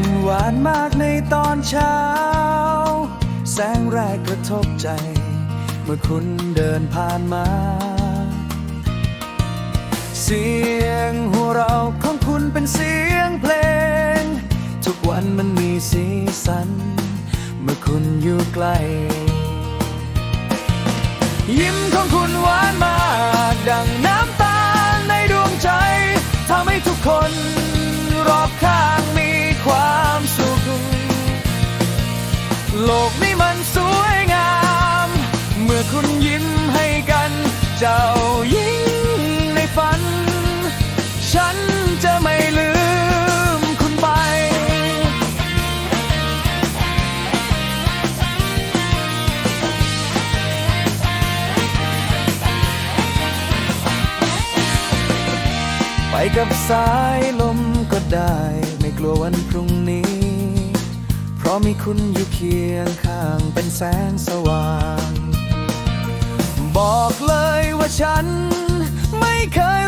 คุณหวานมากในตอนเช้า แสงแรกกระทบใจ เมื่อคุณเดินผ่านมา เสียงหัวเราะของคุณเป็นเสียงเพลง ทุกวันมันมีสีสัน เมื่อคุณอยู่ใกล้ ยิ้มของคุณหวานมาก เจ้ายิ่งในฝัน ฉันจะไม่ลืมคุณไป ไปกับสายลมก็ได้ ไม่กลัววันพรุ่งนี้ เพราะมีคุณอยู่เคียงข้างเป็นแสงส ฉันไม่เคย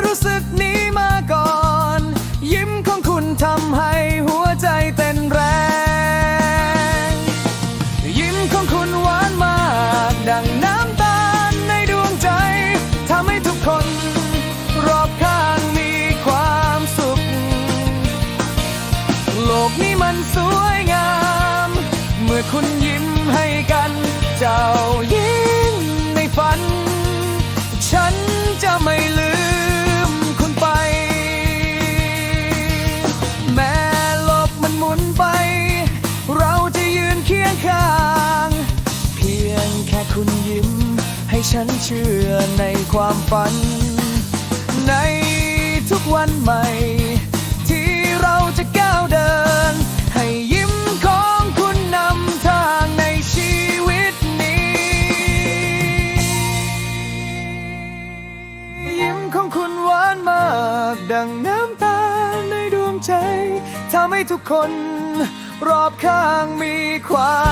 ฉันเชื่อในความฝัน ในทุกวันใหม่ ที่เราจะก้าวเดิน ให้ยิ้มของคุณนำทางในชีวิตนี้ ยิ้มของคุณหวานมาก ดังน้ำตาในดวงใจทำให้ทุกคนรอบข้างมีความ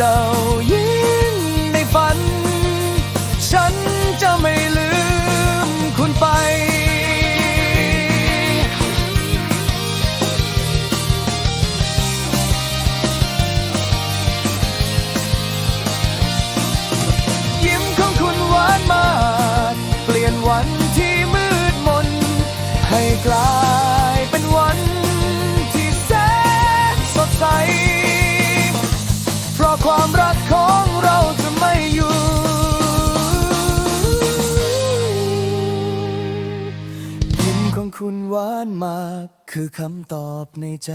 กัานมากคือคำตอบในใจ